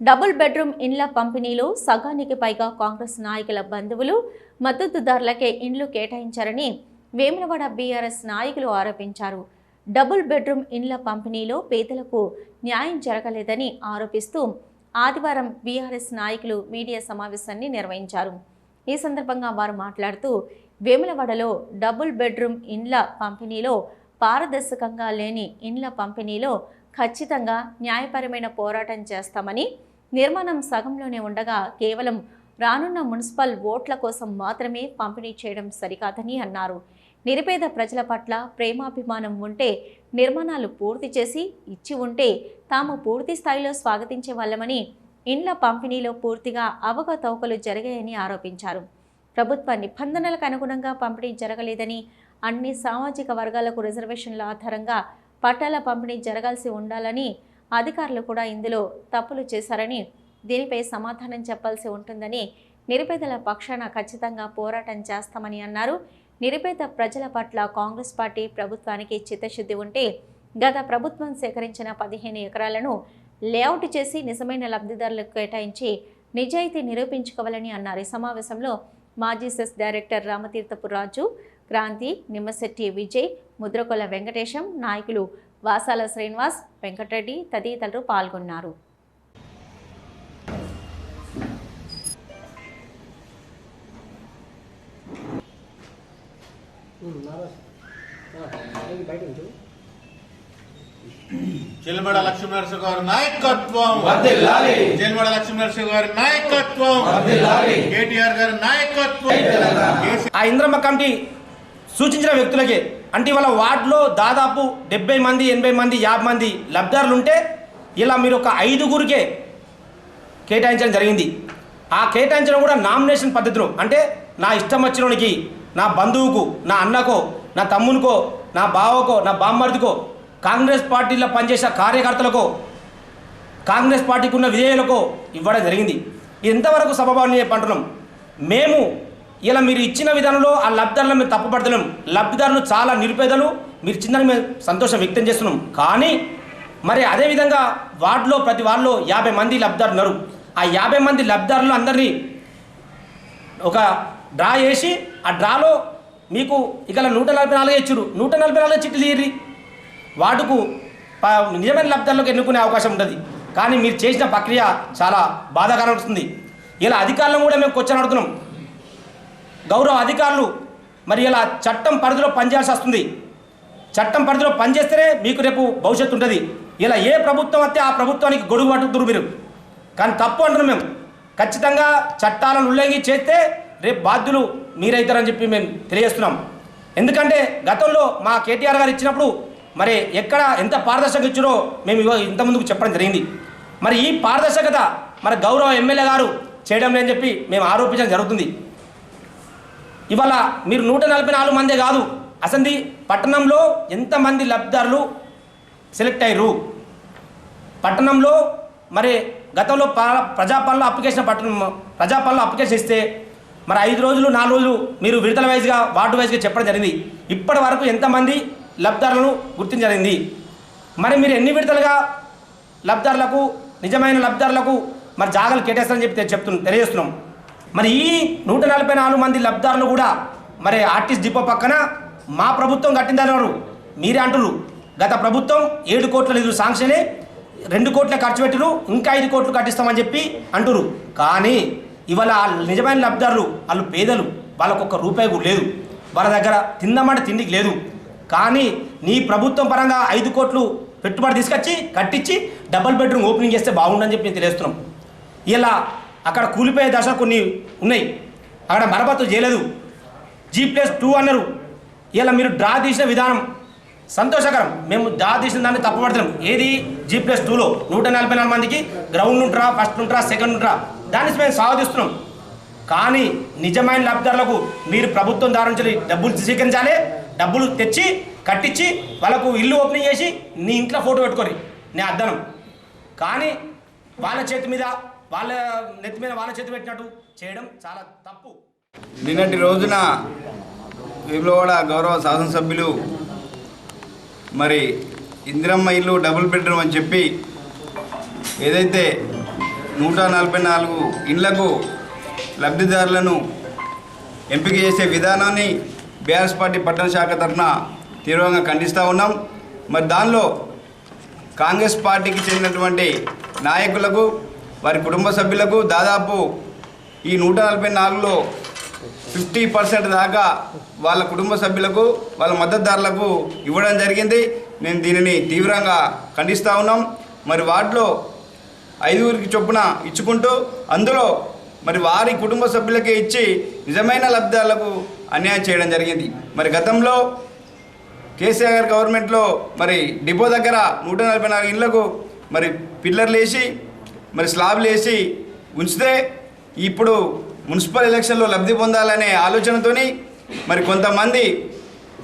Double bedroom ఇండ్ల పంపిణీలో సగానికి పైగా కాంగ్రెస్ నాయకుల బంధువులు మద్దతుదారులకే ఇండ్లు కేటాయించారని వేములవాడ బీఆర్ఎస్ నాయకులు ఆరోపించారు. డబుల్ బెడ్రూమ్ ఇండ్ల పంపిణీలో పేదలకు న్యాయం జరగలేదని ఆరోపిస్తూ ఆదివారం బీఆర్ఎస్ నాయకులు మీడియా సమావేశాన్ని నిర్వహించారు. ఈ సందర్భంగా వారు మాట్లాడుతూ వేములవాడలో డబుల్ బెడ్రూమ్ ఇండ్ల పంపిణీలో పారదర్శకంగా లేని ఇండ్ల పంపిణీలో ఖచ్చితంగా న్యాయపరమైన పోరాటం చేస్తామని నిర్మాణం సగంలోనే ఉండగా కేవలం రానున్న మున్సిపల్ ఓట్ల కోసం మాత్రమే పంపిణీ చేయడం సరికాదని అన్నారు. నిరుపేద ప్రజల పట్ల ప్రేమాభిమానం ఉంటే నిర్మాణాలు పూర్తి చేసి ఇచ్చి ఉంటే తాము పూర్తి స్థాయిలో స్వాగతించే వాళ్ళమని ఇండ్ల పంపిణీలో పూర్తిగా అవకతవకలు జరిగాయని ఆరోపించారు. ప్రభుత్వ నిబంధనలకు అనుగుణంగా పంపిణీ జరగలేదని అన్ని సామాజిక వర్గాలకు రిజర్వేషన్ల ఆధారంగా పట్టాల పంపిణీ జరగాల్సి ఉండాలని అధికారులు కూడా ఇందులో తప్పులు చేశారని దీనిపై సమాధానం చెప్పాల్సి ఉంటుందని నిరుపేదల పక్షాన ఖచ్చితంగా పోరాటం చేస్తామని అన్నారు. నిరుపేద ప్రజల పట్ల కాంగ్రెస్ పార్టీ ప్రభుత్వానికి చిత్తశుద్ధి ఉంటే గత ప్రభుత్వం సేకరించిన పదిహేను ఎకరాలను లేఅవుట్ చేసి నిజమైన లబ్ధిదారులకు కేటాయించి నిజాయితీ నిరూపించుకోవాలని అన్నారు. ఈ సమావేశంలో మాజీ సెస్ డైరెక్టర్ రామతీర్థపు రాజు క్రాంతి నిమ్మశెట్టి విజయ్ ముద్రకొల వెంకటేశం నాయకులు వాసాల శ్రీనివాస్ వెంకటరెడ్డి తదితరులు పాల్గొన్నారు. చిలమడ లక్ష్మీనరసింహ గారి నాయకత్వం. చిలమడ లక్ష్మీనరసింహ గారి నాయకత్వం. కేటీఆర్ గారి నాయకత్వం. ఆ ఇంద్రమ్మ కమిటీ సూచించిన వ్యక్తులకే అంటే ఇవాళ వార్డులో దాదాపు డెబ్బై మంది ఎనభై మంది యాభై మంది లబ్ధారులు ఉంటే ఇలా మీరు ఒక ఐదుగురికే కేటాయించడం జరిగింది. ఆ కేటాయించడం కూడా నామినేషన్ పద్ధతిలో. అంటే నా ఇష్టం వచ్చినోనికి నా బంధువుకు నా అన్నకో నా తమ్మునికో నా బావకో నా బామ్మర్దికో కాంగ్రెస్ పార్టీలో పనిచేసే కార్యకర్తలకో కాంగ్రెస్ పార్టీకి ఉన్న విజయాలకో ఇవ్వడం జరిగింది. ఇది ఎంతవరకు సభభావని అంటున్నాం. మేము ఇలా మీరు ఇచ్చిన విధానంలో ఆ లబ్ధిదారులను మేము తప్పుపడతలేం లబ్ధిదారులు చాలా నిరుపేదలు. మీరు ఇచ్చిందని మేము సంతోషం వ్యక్తం చేస్తున్నాం. కానీ మరి అదేవిధంగా వార్డులో ప్రతి వార్డులో యాభై మంది లబ్ధిదారులు ఉన్నారు. ఆ యాభై మంది లబ్ధిదారులు అందరినీ ఒక డ్రా చేసి ఆ డ్రాలో మీకు ఇక నూట నలభై నాలుగు ఇచ్చారు నూట నలభై నాలుగు చిట్లు తీరి వార్డుకు ప- నిజమైన లబ్ధాలకు ఎన్నుకునే అవకాశం ఉంటుంది. కానీ మీరు చేసిన ప్రక్రియ చాలా బాధాకరం వస్తుంది. ఇలా అధికారులను కూడా మేము కూర్చొని అడుగుతున్నాం. గౌరవ అధికారులు మరి ఇలా చట్టం పరిధిలో పనిచేయాల్సి వస్తుంది. చట్టం పరిధిలో పనిచేస్తేనే మీకు రేపు భవిష్యత్తు ఉంటుంది. ఇలా ఏ ప్రభుత్వం వస్తే ఆ ప్రభుత్వానికి గొడుగు పట్టుకుతురు మీరు. కానీ తప్పు అంటున్నాం మేము. ఖచ్చితంగా చట్టాలను ఉల్లంఘి చేస్తే రేపు బాధ్యులు మీరైతారని చెప్పి మేము తెలియజేస్తున్నాం. ఎందుకంటే గతంలో మా కేటీఆర్ గారు ఇచ్చినప్పుడు మరి ఎక్కడ ఎంత పారదర్శకత ఇచ్చారో మేము ఇంతకుముందుకు చెప్పడం జరిగింది. మరి ఈ పారదర్శకత మరి గౌరవ ఎమ్మెల్యే గారు చేయడం లేని చెప్పి మేము ఆరోపించడం జరుగుతుంది. ఇవాళ మీరు నూట నలభై నాలుగు మందే కాదు. అసంది పట్టణంలో ఎంతమంది లబ్ధిదారులు సెలెక్ట్ అయ్యారు పట్టణంలో మరి గతంలో ప్రజాపాలన అప్లికేషన్ పట్టణం ప్రజాపాలన అప్లికేషన్ ఇస్తే మరి ఐదు రోజులు నాలుగు రోజులు మీరు విడతల వైజ్గా వార్డు వైజ్గా చెప్పడం జరిగింది. ఇప్పటి వరకు ఎంతమంది లబ్ధిదారులను గుర్తించడం మరి మీరు ఎన్ని విడతలుగా లబ్ధిదారులకు నిజమైన లబ్ధిదారులకు మరి జాగాలు కేటాయిస్తారని చెప్పి చెప్తు తెలియజేస్తున్నాం. మరి ఈ నూట నలభై నాలుగు మంది లబ్ధారులు కూడా మరి ఆర్టిస్ట్ డిపో పక్కన మా ప్రభుత్వం కట్టిందన్నారు. మీరే అంటున్నారు గత ప్రభుత్వం ఏడు కోట్ల నిధులు శాంక్షనే రెండు కోట్ల ఖర్చు పెట్టిరు ఇంకా ఐదు కోట్లు కట్టిస్తామని చెప్పి అంటురు కానీ ఇవాళ ఆ నిజమైన లబ్ధిదారులు వాళ్ళు పేదలు వాళ్ళకు ఒక్క రూపాయి లేదు. వాళ్ళ దగ్గర తిందామంటే తిండికి లేదు. కానీ నీ ప్రభుత్వం పరంగా ఐదు కోట్లు పెట్టుబడి తీసుకొచ్చి కట్టించి డబుల్ బెడ్రూమ్ ఓపెనింగ్ చేస్తే బాగుండని చెప్పి నేను తెలియస్తున్నాం ఇలా అక్కడ కూలిపోయే దశ కొన్ని ఉన్నాయి. అక్కడ మరమ్మతు చేయలేదు. జీ ప్లస్ టూ అన్నారు. ఇలా మీరు డ్రా తీసిన విధానం సంతోషకరం. మేము డ్రా తీసిన దాన్ని తప్పుపడుతున్నాం ఏది? జీ ప్లస్ టూలో నూట నలభై నాలుగు మందికి గ్రౌండ్ ఉంటరా ఫస్ట్ ఉంటారా సెకండ్ ఉంటారా దాన్ని మేము సాధిస్తున్నాం. కానీ నిజమైన లబ్ధిదారులకు మీరు ప్రభుత్వం ద్వారా నుంచి డబ్బులు స్వీకరించాలి. డబ్బులు తెచ్చి కట్టించి వాళ్ళకు ఇల్లు ఓపెనింగ్ చేసి నీ ఇంట్లో ఫోటో పెట్టుకోరి నీ అద్దనం. కానీ వాళ్ళ చేతి మీద వాళ్ళ నెత్తి మీద వాళ్ళ చేతి పెట్టినట్టు చేయడం చాలా తప్పు. నిన్నటి రోజున వేములవాడ గౌరవ శాసనసభ్యులు మరి ఇందిరమ్మ ఇల్లు డబుల్ బెడ్రూమ్ అని చెప్పి ఏదైతే నూట నలభై నాలుగు ఇండ్లకు లబ్ధిదారులను ఎంపిక చేసే విధానాన్ని బీఆర్ఎస్ పార్టీ పట్టణ శాఖ తరఫున తీవ్రంగా ఖండిస్తూ ఉన్నాం. మరి దానిలో కాంగ్రెస్ పార్టీకి చెందినటువంటి నాయకులకు వారి కుటుంబ సభ్యులకు దాదాపు ఈ నూట నలభై నాలుగులో ఫిఫ్టీ పర్సెంట్ దాకా వాళ్ళ కుటుంబ సభ్యులకు వాళ్ళ మద్దతుదారులకు ఇవ్వడం జరిగింది. నేను దీనిని తీవ్రంగా ఖండిస్తూ ఉన్నాం. మరి వాటిలో ఐదుగురికి చొప్పున ఇచ్చుకుంటూ అందులో మరి వారి కుటుంబ సభ్యులకే ఇచ్చి నిజమైన లబ్ధాలకు అన్యాయం చేయడం జరిగింది. మరి గతంలో కేసీఆర్ గవర్నమెంట్లో మరి డిపో దగ్గర నూట నలభై నాలుగు ఇళ్ళకు మరి పిల్లర్లు వేసి మరి స్లాబ్లు వేసి ఉంచితే ఇప్పుడు మున్సిపల్ ఎలక్షన్లో లబ్ధి పొందాలనే ఆలోచనతోని మరి కొంతమంది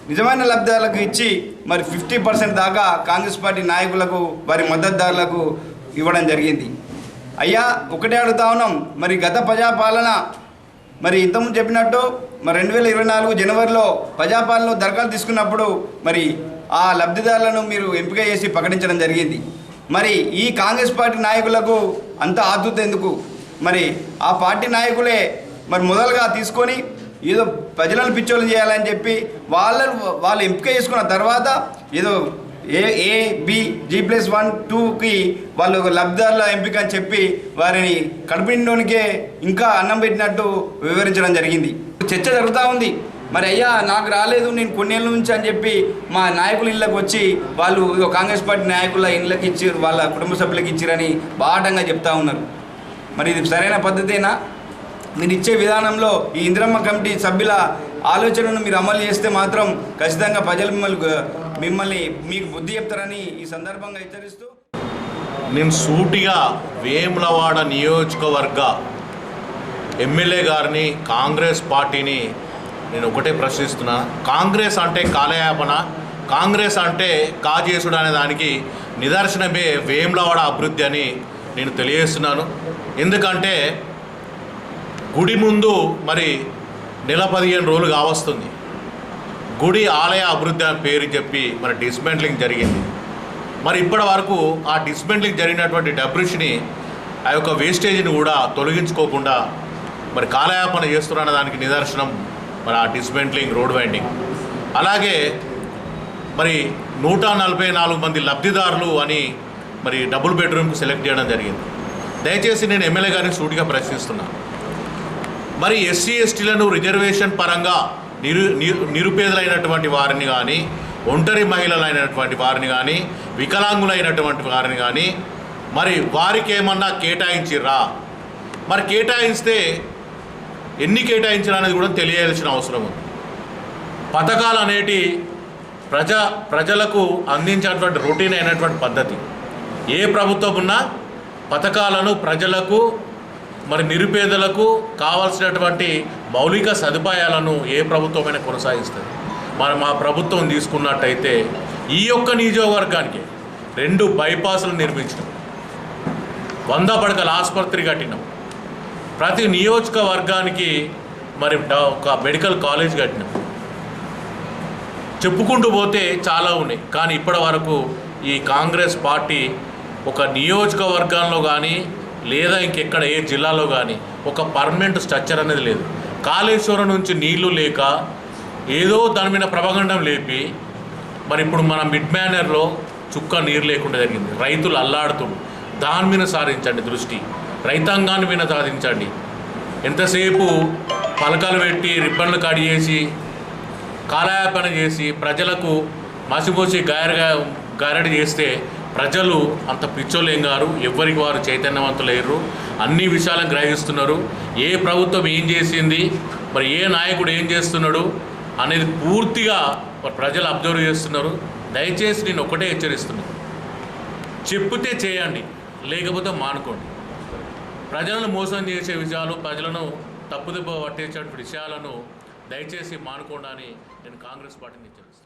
నిజమైన లబ్ధాలకు ఇచ్చి మరి ఫిఫ్టీ పర్సెంట్ దాకా కాంగ్రెస్ పార్టీ నాయకులకు వారి మద్దతుదారులకు ఇవ్వడం జరిగింది. అయ్యా ఒకటే అడుగుతా ఉన్నాం. మరి గత ప్రజాపాలన మరి ఇంతకుముందు చెప్పినట్టు మరి రెండు వేల ఇరవై నాలుగు జనవరిలో ప్రజాపాలనలో దరఖాస్తు తీసుకున్నప్పుడు మరి ఆ లబ్ధిదారులను మీరు ఎంపిక చేసి ప్రకటించడం జరిగింది. మరి ఈ కాంగ్రెస్ పార్టీ నాయకులకు అంత ఆదుత ఎందుకు? మరి ఆ పార్టీ నాయకులే మరి మొదలుగా తీసుకొని ఏదో ప్రజలను పిచ్చోళ్ళు చేయాలని చెప్పి వాళ్ళని వాళ్ళు ఎంపిక చేసుకున్న తర్వాత ఏదో A A B G plus one టూకి వాళ్ళు ఒక లబ్ధిదారుల ఎంపిక అని చెప్పి వారిని కడుపునిండోనికే ఇంకా అన్నం పెట్టినట్టు వివరించడం జరిగింది. చర్చ జరుగుతూ ఉంది. మరి అయ్యా నాకు రాలేదు నేను కొన్నేళ్ళ నుంచి అని చెప్పి మా నాయకుల ఇళ్ళకి వచ్చి వాళ్ళు కాంగ్రెస్ పార్టీ నాయకుల ఇళ్ళకి ఇచ్చారు వాళ్ళ కుటుంబ సభ్యులకు ఇచ్చారని బాటంగా చెప్తా ఉన్నారు. మరి ఇది సరైన పద్ధతేనా? మీరు ఇచ్చే విధానంలో ఈ ఇందిరమ్మ కమిటీ సభ్యుల ఆలోచనను మీరు అమలు చేస్తే మాత్రం ఖచ్చితంగా ప్రజలు మిమ్మల్ని మిమ్మల్ని మీకు బుద్ధి చెప్తారని ఈ సందర్భంగా హెచ్చరిస్తూ నేను సూటిగా వేములవాడ నియోజకవర్గ ఎమ్మెల్యే గారిని కాంగ్రెస్ పార్టీని నేను ఒకటే ప్రశ్నిస్తున్నా. కాంగ్రెస్ అంటే కాలయాపన కాంగ్రెస్ అంటే కాజేసుడు అనే దానికి నిదర్శనమే వేములవాడ అభివృద్ధి అని నేను తెలియజేస్తున్నాను. ఎందుకంటే గుడి ముందు మరి నెల పదిహేను రోజులు కావస్తుంది. గుడి ఆలయ అభివృద్ధి అని పేరు చెప్పి మరి డిస్మెంట్లింగ్ జరిగింది. మరి ఇప్పటి వరకు ఆ డిస్మెంట్లింగ్ జరిగినటువంటి డబ్రిష్ని ఆ యొక్క వేస్టేజ్ని కూడా తొలగించుకోకుండా మరి కాలయాపన చేస్తున్న దానికి నిదర్శనం మరి ఆ డిస్మెంట్లింగ్ రోడ్ వైండింగ్ అలాగే మరి నూట నలభై నాలుగు మంది లబ్ధిదారులు అని మరి డబుల్ బెడ్రూమ్కి సెలెక్ట్ చేయడం జరిగింది. దయచేసి నేను ఎమ్మెల్యే గారిని సూటిగా ప్రశ్నిస్తున్నాను మరి ఎస్సీ ఎస్టీలను రిజర్వేషన్ పరంగా నిరు నిరు- నిరుపేదలైనటువంటి వారిని కానీ ఒంటరి మహిళలైనటువంటి వారిని కానీ వికలాంగులైనటువంటి వారిని కానీ మరి వారికి ఏమన్నా కేటాయించిర్రా? మరి కేటాయిస్తే ఎన్ని కేటాయించాలనేది కూడా తెలియాల్సిన అవసరం ఉంది. పథకాలు అనేటి ప్రజ ప్రజలకు అందించేటువంటి రొటీన్ అయినటువంటి పద్ధతి. ఏ ప్రభుత్వం ఉన్నా పథకాలను ప్రజలకు మరి నిరుపేదలకు కావాల్సినటువంటి మౌలిక సదుపాయాలను ఏ ప్రభుత్వమైనా కొనసాగిస్తుంది. మరి మా ప్రభుత్వం తీసుకున్నట్టయితే ఈ యొక్క నియోజకవర్గానికి రెండు బైపాసులు నిర్మించడం వంద పడకల ఆసుపత్రి కట్టినాం. ప్రతి నియోజకవర్గానికి మరి ఒక మెడికల్ కాలేజ్ కట్టినాం. చెప్పుకుంటూ పోతే చాలా ఉన్నాయి. కానీ ఇప్పటి వరకు ఈ కాంగ్రెస్ పార్టీ ఒక నియోజకవర్గంలో కానీ లేదా ఇంకెక్కడ ఏ జిల్లాలో కానీ ఒక పర్మనెంట్ స్ట్రక్చర్ అనేది లేదు. కాళేశ్వరం నుంచి నీళ్ళు లేక ఏదో దాని మీద ప్రభగండం లేపి మరి ఇప్పుడు మన మిడ్ మేనర్లో చుక్క నీరు లేకుండా జరిగింది. రైతులు అల్లాడుతుండ్రు. దాని మీద సాధించండి దృష్టి. రైతాంగాన్ని మీద సాధించండి. ఎంతసేపు పలకలు పెట్టి రిబ్బన్లు కట్ చేసి కాలయాపన చేసి ప్రజలకు మసిపోసి గాయరగా గారడి చేస్తే ప్రజలు అంత పిచ్చోలేం గారు ఎవరికి వారు చైతన్యవంతులేరు అన్ని విషయాలను గ్రహిస్తున్నారు. ఏ ప్రభుత్వం ఏం చేసింది? మరి ఏ నాయకుడు ఏం చేస్తున్నాడు? అనేది పూర్తిగా మరి ప్రజలు అబ్జర్వ్ చేస్తున్నారు. దయచేసి నేను ఒకటే హెచ్చరిస్తున్నాను చెప్తే చేయండి లేకపోతే మానుకోండి. ప్రజలను మోసం చేసే విషయాలు ప్రజలను తప్పుదెబ్బ పట్టేసేటువంటి విషయాలను దయచేసి మానుకోండి అని నేను కాంగ్రెస్ పార్టీని హెచ్చరిస్తాను.